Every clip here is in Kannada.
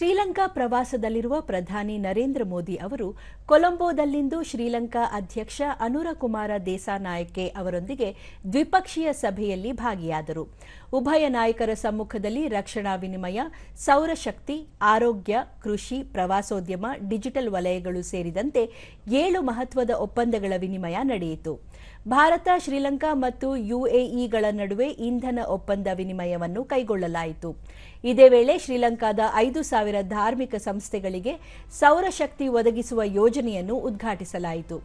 ಶ್ರೀಲಂಕಾ ಪ್ರವಾಸದಲ್ಲಿರುವ ಪ್ರಧಾನಿ ನರೇಂದ್ರ ಮೋದಿ ಅವರು ಕೊಲಂಬೋದಲ್ಲಿಂದು ಶ್ರೀಲಂಕಾ ಅಧ್ಯಕ್ಷ ಅನುರಕುಮಾರ ದೇಸಾನಾಯಕೆ ಅವರೊಂದಿಗೆ ದ್ವಿಪಕ್ಷೀಯ ಸಭೆಯಲ್ಲಿ ಭಾಗಿಯಾದರು. ಉಭಯ ನಾಯಕರ ಸಮ್ಮುಖದಲ್ಲಿ ರಕ್ಷಣಾ ವಿನಿಮಯ ಸೌರಶಕ್ತಿ ಆರೋಗ್ಯ, ಕೃಷಿ, ಪ್ರವಾಸೋದ್ಯಮ, ಡಿಜಿಟಲ್ ವಲಯಗಳು ಸೇರಿದಂತೆ ಏಳು ಮಹತ್ವದ ಒಪ್ಪಂದಗಳ ವಿನಿಮಯ ನಡೆಯಿತು. ಭಾರತ, ಶ್ರೀಲಂಕಾ ಮತ್ತು ಯುಎಇಗಳ ನಡುವೆ ಇಂಧನ ಒಪ್ಪಂದ ವಿನಿಮಯವನ್ನು ಕೈಗೊಳ್ಳಲಾಯಿತು. ಇದೇ ವೇಳೆ ಶ್ರೀಲಂಕಾದ ಐದು ಸಾವಿರ ಧಾರ್ಮಿಕ ಸಂಸ್ಥೆಗಳಿಗೆ ಸೌರಶಕ್ತಿ ಒದಗಿಸುವ ಯೋಜನೆಯನ್ನು ಉದ್ಘಾಟಿಸಲಾಯಿತು.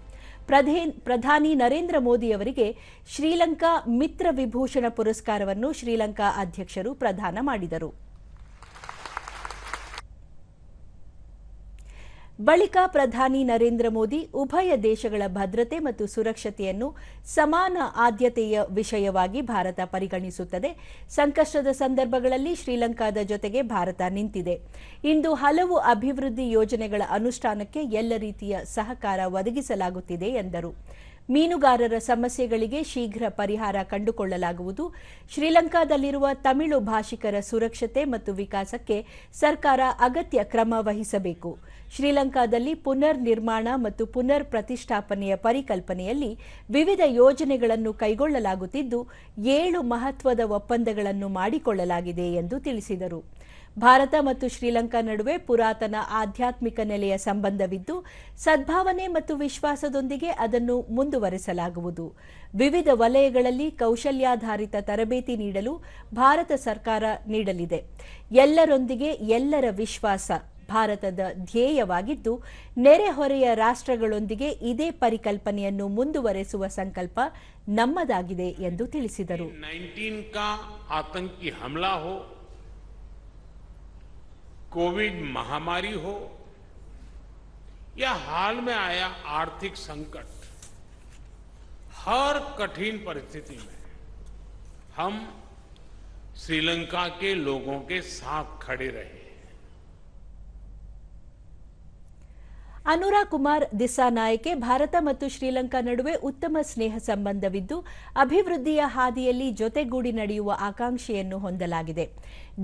ಪ್ರಧೇ- ಪ್ರಧಾನಿ ನರೇಂದ್ರ ಮೋದಿ ಅವರಿಗೆ ಶ್ರೀಲಂಕಾ ಮಿತ್ರ ವಿಭೂಷಣ ಪುರಸ್ಕಾರವನ್ನು ಶ್ರೀಲಂಕಾ ಅಧ್ಯಕ್ಷರು ಪ್ರದಾನ ಮಾಡಿದರು. ಬಳಿಕ ಪ್ರಧಾನಿ ನರೇಂದ್ರ ಮೋದಿ ಉಭಯ ದೇಶಗಳ ಭದ್ರತೆ ಮತ್ತು ಸುರಕ್ಷತೆಯನ್ನು ಸಮಾನ ಆದ್ಯತೆಯ ವಿಷಯವಾಗಿ ಭಾರತ ಪರಿಗಣಿಸುತ್ತದೆ. ಸಂಕಷ್ಟದ ಸಂದರ್ಭಗಳಲ್ಲಿ ಶ್ರೀಲಂಕಾದ ಜೊತೆಗೆ ಭಾರತ ನಿಂತಿದೆ. ಇಂದು ಹಲವು ಅಭಿವೃದ್ಧಿ ಯೋಜನೆಗಳ ಅನುಷ್ಠಾನಕ್ಕೆ ಎಲ್ಲ ರೀತಿಯ ಸಹಕಾರ ಒದಗಿಸಲಾಗುತ್ತಿದೆ ಎಂದರು. ಮೀನುಗಾರರ ಸಮಸ್ಯೆಗಳಿಗೆ ಶೀಘ್ರ ಪರಿಹಾರ ಕಂಡುಕೊಳ್ಳಲಾಗುವುದು. ಶ್ರೀಲಂಕಾದಲ್ಲಿರುವ ತಮಿಳು ಭಾಷಿಕರ ಸುರಕ್ಷತೆ ಮತ್ತು ವಿಕಾಸಕ್ಕೆ ಸರ್ಕಾರ ಅಗತ್ಯ ಕ್ರಮ ವಹಿಸಬೇಕು. ಶ್ರೀಲಂಕಾದಲ್ಲಿ ಪುನರ್ ನಿರ್ಮಾಣ ಮತ್ತು ಪುನರ್ ಪ್ರತಿಷ್ಠಾಪನೆಯ ಪರಿಕಲ್ಪನೆಯಲ್ಲಿ ವಿವಿಧ ಯೋಜನೆಗಳನ್ನು ಕೈಗೊಳ್ಳಲಾಗುತ್ತಿದ್ದು, ಏಳು ಮಹತ್ವದ ಒಪ್ಪಂದಗಳನ್ನು ಮಾಡಿಕೊಳ್ಳಲಾಗಿದೆ ಎಂದು ತಿಳಿಸಿದರು. ಭಾರತ ಮತ್ತು ಶ್ರೀಲಂಕಾ ನಡುವೆ ಪುರಾತನ ಆಧ್ಯಾತ್ಮಿಕ ನೆಲೆಯ ಸಂಬಂಧವಿದ್ದು, ಸದ್ಭಾವನೆ ಮತ್ತು ವಿಶ್ವಾಸದೊಂದಿಗೆ ಅದನ್ನು ಮುಂದುವರೆಸಲಾಗುವುದು. ವಿವಿಧ ವಲಯಗಳಲ್ಲಿ ಕೌಶಲ್ಯಾಧಾರಿತ ತರಬೇತಿ ನೀಡಲು ಭಾರತ ಸರ್ಕಾರ ನೀಡಲಿದೆ. ಎಲ್ಲರೊಂದಿಗೆ ಎಲ್ಲರ ವಿಶ್ವಾಸ. ಭಾರತದ ಧ್ಯೇಯವಾಗಿದ್ದು ನೆರೆಹೊರೆಯ ರಾಷ್ಟ್ರಗಳೊಂದಿಗೆ ಇದೇ ಪರಿಕಲ್ಪನೆಯನ್ನು ಮುಂದುವರೆಸುವ ಸಂಕಲ್ಪ ನಮ್ಮದಾಗಿದೆ ಎಂದು ತಿಳಿಸಿದರು 19 का आतंकी हमला हो कोविड महामारी हो या हाल में आया आर्थिक संकट हर कठिन परिस्थिति में हम श्रीलंका के लोगों के साथ खड़े रहे ಅನುರಾ ಕುಮಾರ್ ದಿಸಾನಾಯಕೆ ಭಾರತ ಮತ್ತು ಶ್ರೀಲಂಕಾ ನಡುವೆ ಉತ್ತಮ ಸ್ನೇಹ ಸಂಬಂಧವಿದ್ದು, ಅಭಿವೃದ್ಧಿಯ ಹಾದಿಯಲ್ಲಿ ಜೊತೆಗೂಡಿ ನಡೆಯುವ ಆಕಾಂಕ್ಷೆಯನ್ನು ಹೊಂದಲಾಗಿದೆ.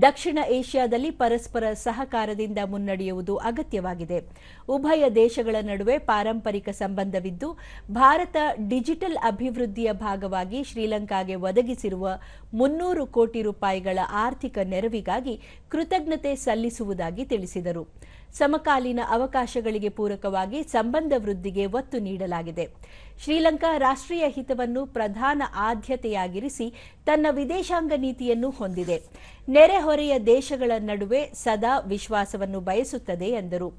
ದಕ್ಷಿಣ ಏಷ್ಯಾದಲ್ಲಿ ಪರಸ್ಪರ ಸಹಕಾರದಿಂದ ಮುನ್ನಡೆಯುವುದು ಅಗತ್ಯವಾಗಿದೆ. ಉಭಯ ದೇಶಗಳ ನಡುವೆ ಪಾರಂಪರಿಕ ಸಂಬಂಧವಿದ್ದು, ಭಾರತ ಡಿಜಿಟಲ್ ಅಭಿವೃದ್ಧಿಯ ಭಾಗವಾಗಿ ಶ್ರೀಲಂಕಾಗೆ ಒದಗಿಸಿರುವ ಮುನ್ನೂರು ಕೋಟಿ ರೂಪಾಯಿಗಳ ಆರ್ಥಿಕ ನೆರವಿಗಾಗಿ ಕೃತಜ್ಞತೆ ಸಲ್ಲಿಸುವುದಾಗಿ ತಿಳಿಸಿದರು. ಸಮಕಾಲೀನ ಅವಕಾಶಗಳಿಗೆ ಪೂರಕವಾಗಿ ಸಂಬಂಧ ವೃದ್ಧಿಗೆ ಒತ್ತು ನೀಡಲಾಗಿದೆ. ಶ್ರೀಲಂಕಾ ರಾಷ್ಟ್ರೀಯ ಹಿತವನ್ನು ಪ್ರಧಾನ ಆದ್ಯತೆಯಾಗಿರಿಸಿ ತನ್ನ ವಿದೇಶಾಂಗ ನೀತಿಯನ್ನು ಹೊಂದಿದೆ. ನೆರೆಹೊರೆಯ ದೇಶಗಳ ನಡುವೆ ಸದಾ ವಿಶ್ವಾಸವನ್ನು ಬಯಸುತ್ತದೆ ಎಂದರು.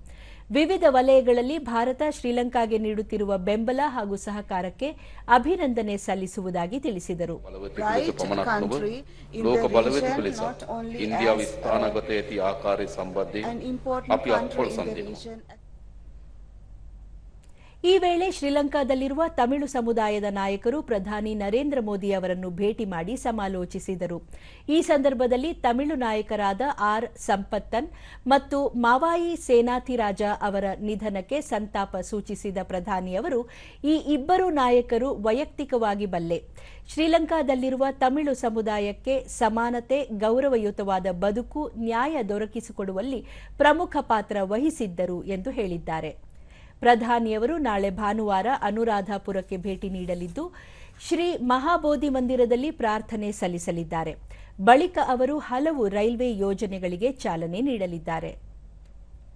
ವಿವಿಧ ವಲಯಗಳಲ್ಲಿ ಭಾರತ ಶ್ರೀಲಂಕಾಗೆ ನೀಡುತ್ತಿರುವ ಬೆಂಬಲ ಹಾಗೂ ಸಹಕಾರಕ್ಕೆ ಅಭಿನಂದನೆ ಸಲ್ಲಿಸುವುದಾಗಿ ತಿಳಿಸಿದರು. ಈ ವೇಳೆ ಶ್ರೀಲಂಕಾದಲ್ಲಿರುವ ತಮಿಳು ಸಮುದಾಯದ ನಾಯಕರು ಪ್ರಧಾನಿ ನರೇಂದ್ರ ಮೋದಿ ಅವರನ್ನು ಭೇಟಿ ಮಾಡಿ ಸಮಾಲೋಚಿಸಿದರು. ಈ ಸಂದರ್ಭದಲ್ಲಿ ತಮಿಳು ನಾಯಕರಾದ ಆರ್ ಸಂಪತ್ತನ್ ಮತ್ತು ಮಾವಾಯಿ ಸೇನಾತಿರಾಜ ಅವರ ನಿಧನಕ್ಕೆ ಸಂತಾಪ ಸೂಚಿಸಿದ ಪ್ರಧಾನಿಯವರು ಈ ಇಬ್ಬರು ನಾಯಕರು ವೈಯಕ್ತಿಕವಾಗಿ ಬಲ್ಲೆ. ಶ್ರೀಲಂಕಾದಲ್ಲಿರುವ ತಮಿಳು ಸಮುದಾಯಕ್ಕೆ ಸಮಾನತೆ, ಗೌರವಯುತವಾದ ಬದುಕು, ನ್ಯಾಯ ದೊರಕಿಸಿಕೊಡುವಲ್ಲಿ ಪ್ರಮುಖ ಪಾತ್ರ ವಹಿಸಿದ್ದರು ಎಂದು ಹೇಳಿದ್ದಾರೆ. ಪ್ರಧಾನಿಯವರು ನಾಳೆ ಭಾನುವಾರ ಅನುರಾಧಾಪುರಕ್ಕೆ ಭೇಟಿ ನೀಡಲಿದ್ದು, ಶ್ರೀ ಮಹಾಬೋಧಿ ಮಂದಿರದಲ್ಲಿ ಪ್ರಾರ್ಥನೆ ಸಲ್ಲಿಸಲಿದ್ದಾರೆ. ಬಳಿಕ ಅವರು ಹಲವು ರೈಲ್ವೆ ಯೋಜನೆಗಳಿಗೆ ಚಾಲನೆ ನೀಡಲಿದ್ದಾರೆ.